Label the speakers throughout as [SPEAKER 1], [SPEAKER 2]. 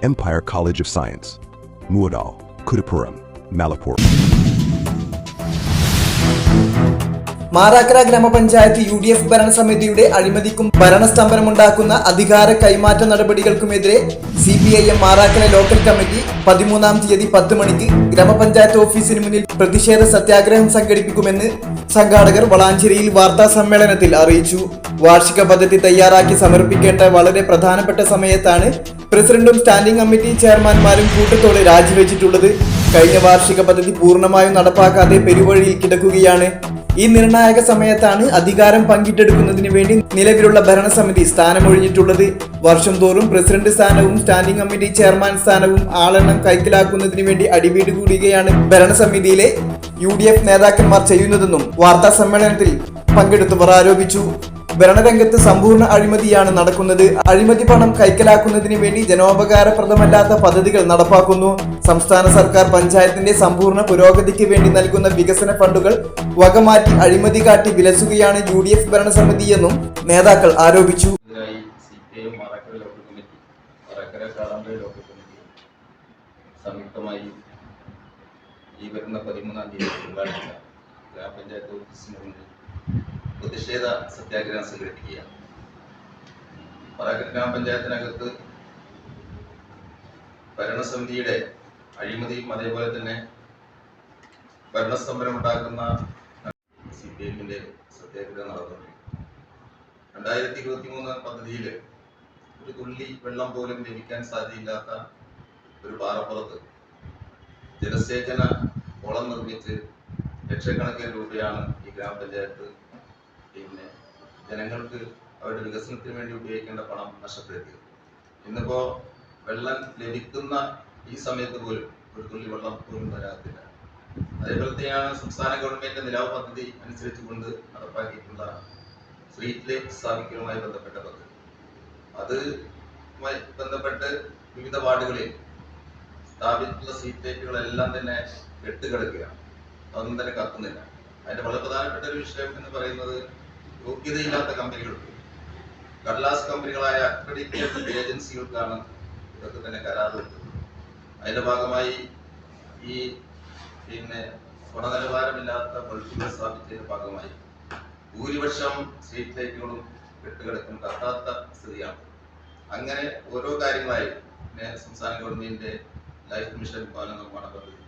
[SPEAKER 1] Empire College of Science. Muadal, Kudapuram, Malapur.
[SPEAKER 2] Marakkara ഗ്രാമപഞ്ചായത്ത് U D F ഭരണസമിതിയുടെ അഴിമതിക്കും ഭരണസ്തംഭനമുണ്ടാക്കുന്ന അധികാര കൈമാറ്റ നടപടികൾക്കുമെതിരെ C P I M Marakkara local committee പതിമൂന്നാം തീയതി പത്ത് മണിക്ക് ഗ്രാമപഞ്ചായത്ത് ഓഫീസിന് മുന്നിൽ പ്രതിഷേധ സത്യാഗ്രഹം സംഘടിപ്പിക്കുമെന്ന് സംഘാടകർ വളാഞ്ചേരിയിൽ വാർത്താ സമ്മേളനത്തിൽ അറിയിച്ചു വാർഷിക പദ്ധതി തയ്യാറാക്കി സമർപ്പിക്കേണ്ട വളരെ പ്രധാനപ്പെട്ട സമയത്താണ് പ്രസിഡന്റും സ്റ്റാൻഡിംഗ് കമ്മിറ്റി ചെയർമാൻമാരും കൂട്ടത്തോടെ രാജിവെച്ചിട്ടുള്ളത് കഴിഞ്ഞ വാർഷിക പദ്ധതി പൂർണമായും നടപ്പാക്കാതെ പെരുവഴിയിൽ കിടക്കുകയാണ്. ഈ നിർണായക സമയത്താണ് അധികാരം പങ്കിട്ടെടുക്കുന്നതിന് വേണ്ടി നിലവിലുള്ള ഭരണസമിതി സ്ഥാനമൊഴിഞ്ഞിട്ടുള്ളത്. വർഷം തോറും പ്രസിഡന്റ് സ്ഥാനവും സ്റ്റാൻഡിംഗ് കമ്മിറ്റി ചെയർമാൻ സ്ഥാനവും ആളെണ്ണം കൈക്കലാക്കുന്നതിന് വേണ്ടി അടിവീട് കൂടുകയാണ് ഭരണസമിതിയിലെ യു നേതാക്കന്മാർ ചെയ്യുന്നതെന്നും വാർത്താ സമ്മേളനത്തിൽ പങ്കെടുത്തവർ ആരോപിച്ചു. ഭരണരംഗത്ത് സമ്പൂർണ അഴിമതിയാണ് നടക്കുന്നത്. അഴിമതി പണം കൈക്കലാക്കുന്നതിന് വേണ്ടി ജനോപകാരപ്രദമല്ലാത്ത പദ്ധതികൾ നടപ്പാക്കുന്നു. സംസ്ഥാന സർക്കാർ പഞ്ചായത്തിന്റെ സമ്പൂർണ പുരോഗതിക്ക് വേണ്ടി നൽകുന്ന വികസന ഫണ്ടുകൾ വകമാറ്റി അഴിമതി കാട്ടി വിലസുകയാണ് യു ഡി എഫ് ഭരണസമിതിയെന്നും നേതാക്കൾ ആരോപിച്ചു.
[SPEAKER 3] സംയുക്തമായി ഈ വരുന്ന പതിമൂന്നാം തീയതി ഗ്രാമപഞ്ചായത്ത് ഓഫീസിന് മുന്നിൽ പ്രതിഷേധ സത്യാഗ്രഹം സംഘടിപ്പിക്കുക മറക്കര ഗ്രാമപഞ്ചായത്തിനകത്ത് ഭരണസമിതിയുടെ അഴിമതിയും അതേപോലെ തന്നെ ഭരണസ്തംഭനം ഉണ്ടാക്കുന്ന സി പി എമ്മിന്റെ സത്യാഗ്രഹം നടന്നു രണ്ടായിരത്തി ഇരുപത്തി മൂന്ന് പദ്ധതിയിൽ ഒരു തുള്ളി വെള്ളം പോലും ലഭിക്കാൻ സാധ്യതയില്ലാത്ത ഒരു പാറപ്പുറത്ത് ജലസേചന കുളം നിർമ്മിച്ച് ലക്ഷക്കണക്കിന് രൂപയാണ് ഈ ഗ്രാമപഞ്ചായത്ത് പിന്നെ ജനങ്ങൾക്ക് അവരുടെ വികസനത്തിന് വേണ്ടി ഉപയോഗിക്കേണ്ട പണം നഷ്ടപ്പെടുത്തി ഇന്നിപ്പോ വെള്ളം ലഭിക്കുന്ന ഈ സമയത്ത് പോലും ഒരു തുള്ളി വെള്ളം പോലും വരാത്തില്ല അതേപോലെ തന്നെയാണ് സംസ്ഥാന ഗവൺമെന്റ് നിലാവ് പദ്ധതി അനുസരിച്ചുകൊണ്ട് നടപ്പാക്കിയിട്ടുള്ള സ്ട്രീറ്റ് ലൈറ്റ് സ്ഥാപിക്കലുമായി ബന്ധപ്പെട്ട പദ്ധതി. അതുമായി ബന്ധപ്പെട്ട് വിവിധ വാർഡുകളിൽ സ്ഥാപിച്ചിട്ടുള്ള സ്ട്രീറ്റ് ലൈറ്റുകളെല്ലാം തന്നെ കെട്ടുകിടക്കുകയാണ്. അതൊന്നും തന്നെ കത്തുന്നില്ല. അതിന്റെ വളരെ പ്രധാനപ്പെട്ട ഒരു വിഷയം എന്ന് പറയുന്നത് യോഗ്യതയില്ലാത്ത കമ്പനികളുണ്ട് കടലാസ് കമ്പനികളായ അക്രഡിറ്റേഷൻ ഏജൻസികൾക്കാണ് ഇതൊക്കെ തന്നെ കരാർ അതിന്റെ ഭാഗമായി ഈ പിന്നെ ഗുണനിലവാരമില്ലാത്ത ബൾബുകൾ സ്ഥാപിച്ചതിന്റെ ഭാഗമായി ഭൂരിപക്ഷം സ്ട്രീറ്റ് ലൈറ്റുകളും കെട്ടുകിടക്കും കത്താത്ത സ്ഥിതിയാണ്. അങ്ങനെ ഓരോ കാര്യങ്ങളായി പിന്നെ സംസ്ഥാന ഗവൺമെന്റിന്റെ ലൈഫ് മിഷൻ ഭവന നിർമ്മാണ പദ്ധതി.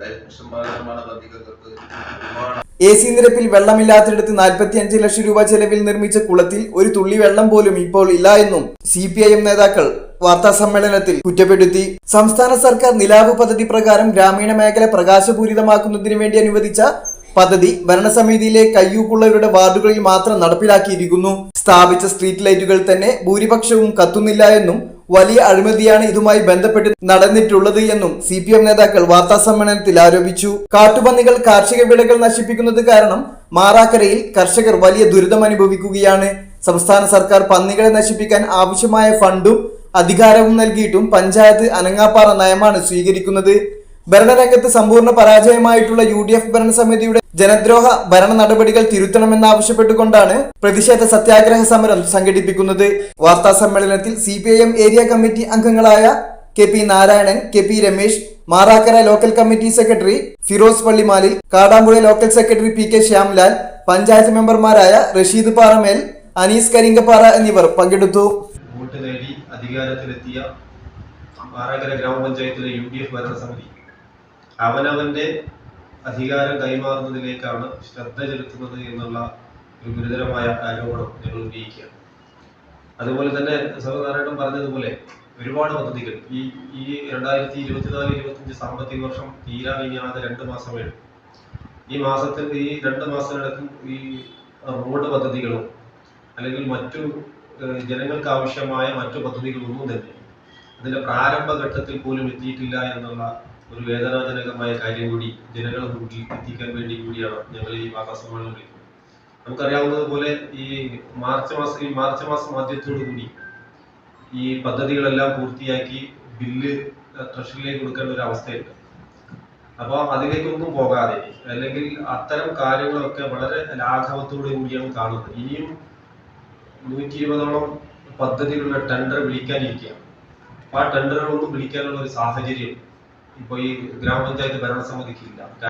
[SPEAKER 3] ലൈഫ് മിഷൻ ഭവന നിർമ്മാണ പദ്ധതികൾക്ക് ഒരുപാട്
[SPEAKER 2] എ സി നിരപ്പിൽ വെള്ളമില്ലാത്തിടത്ത് നാൽപ്പത്തി അഞ്ച് ലക്ഷം രൂപ ചെലവിൽ നിർമ്മിച്ച കുളത്തിൽ ഒരു തുള്ളി വെള്ളം പോലും ഇപ്പോൾ ഇല്ല എന്നും സി പി ഐ എം നേതാക്കൾ വാർത്താ സമ്മേളനത്തിൽ കുറ്റപ്പെടുത്തി. സംസ്ഥാന സർക്കാർ നിലാവ് പദ്ധതി പ്രകാരം ഗ്രാമീണ മേഖല പ്രകാശപൂരിതമാക്കുന്നതിനു വേണ്ടി അനുവദിച്ച പദ്ധതി ഭരണസമിതിയിലെ കയ്യൂക്കുള്ളവരുടെ വാർഡുകളിൽ മാത്രം നടപ്പിലാക്കിയിരിക്കുന്നു. സ്ഥാപിച്ച സ്ട്രീറ്റ് ലൈറ്റുകൾ തന്നെ ഭൂരിപക്ഷവും കത്തുന്നില്ല എന്നും വലിയ അഴിമതിയാണ് ഇതുമായി ബന്ധപ്പെട്ട് നടന്നിട്ടുള്ളത് എന്നും സി പി എം നേതാക്കൾ വാർത്താ സമ്മേളനത്തിൽ ആരോപിച്ചു. കാട്ടുപന്നികൾ കാർഷിക വിളകൾ നശിപ്പിക്കുന്നത് കാരണം മാറാക്കരയിൽ കർഷകർ വലിയ ദുരിതം അനുഭവിക്കുകയാണ്. സംസ്ഥാന സർക്കാർ പന്നികളെ നശിപ്പിക്കാൻ ആവശ്യമായ ഫണ്ടും അധികാരവും നൽകിയിട്ടും പഞ്ചായത്ത് അനങ്ങാപ്പാറ നയമാണ് സ്വീകരിക്കുന്നത്. ഭരണരംഗത്ത് സമ്പൂർണ പരാജയമായിട്ടുള്ള യു ഡി എഫ് ഭരണസമിതിയുടെ ജനദ്രോഹ ഭരണ നടപടികൾ തിരുത്തണമെന്നാവശ്യപ്പെട്ടുകൊണ്ടാണ് പ്രതിഷേധ സത്യാഗ്രഹ സമരം സംഘടിപ്പിക്കുന്നത്. വാർത്താ സമ്മേളനത്തിൽ സി ഏരിയ കമ്മിറ്റി അംഗങ്ങളായ K P Narayanan K P Ramesh Marakkara local committee secretary Firoz Pallimalil Kadampuzha local secretary P K Shyamlal panchayat മെമ്പർമാരായ റഷീദ് പാറമേൽ അനീസ് കരിങ്കപ്പാറ എന്നിവർ പങ്കെടുത്തു.
[SPEAKER 4] വോട്ട് നേടി അധികാരത്തിലെത്തിയ മാറാക്കര ഗ്രാമപഞ്ചായത്തിലെ യു ഡി എഫ് ഭരണസമിതി അവനവന്റെ അധികാരം കൈമാറുന്നതിലേക്കാണ് ശ്രദ്ധ ചെലുത്തുന്നത് എന്നുള്ള ഒരു ഗുരുതരമായ ആരോപണം ഞങ്ങൾ ഉന്നയിക്കുകയാണ് അതുപോലെ തന്നെ സർവനാരായണൻ പറഞ്ഞതുപോലെ ഒരുപാട് പദ്ധതികൾ ഈ ഈ രണ്ടായിരത്തി ഇരുപത്തിനാല് ഇരുപത്തിയഞ്ച് സാമ്പത്തിക വർഷം തീരാൻ കഴിയാതെ രണ്ട് മാസമേ. ഈ മാസത്തിൽ ഈ രണ്ട് മാസത്തിനടക്കം ഈ റോഡ് പദ്ധതികളും അല്ലെങ്കിൽ മറ്റു ജനങ്ങൾക്ക് ആവശ്യമായ മറ്റു പദ്ധതികളൊന്നും തന്നെ അതിന്റെ പ്രാരംഭ ഘട്ടത്തിൽ പോലും എത്തിയിട്ടില്ല എന്നുള്ള ഒരു വേദനാജനകമായ കാര്യം കൂടി ജനങ്ങളെ മുമ്പിൽ എത്തിക്കാൻ വേണ്ടി കൂടിയാണ് ഞങ്ങൾ ഈ വാർത്താ സമ്മേളനം വിളിക്കുന്നത് നമുക്കറിയാവുന്നതുപോലെ ഈ മാർച്ച് മാസം ഈ മാർച്ച് മാസം ആദ്യത്തോടു കൂടി ഈ പദ്ധതികളെല്ലാം പൂർത്തിയാക്കി ബില്ല് ട്രഷറിയിലേക്ക് കൊടുക്കേണ്ട ഒരു അവസ്ഥയുണ്ട്. അപ്പോൾ അതിലേക്കൊന്നും പോകാതെ അല്ലെങ്കിൽ അത്തരം കാര്യങ്ങളൊക്കെ വളരെ ലാഘവത്തോടു കൂടിയാണ് കാണുന്നത്. ഇനിയും നൂറ്റി ഇരുപതോളം പദ്ധതികളുടെ ടെൻഡർ വിളിക്കാനിരിക്കുക അപ്പോൾ ആ ടെൻഡറുകളൊന്നും വിളിക്കാനുള്ള ഒരു സാഹചര്യം ഇപ്പോൾ ഈ ഗ്രാമപഞ്ചായത്ത് ഭരണസമിതിക്ക് ഇല്ല.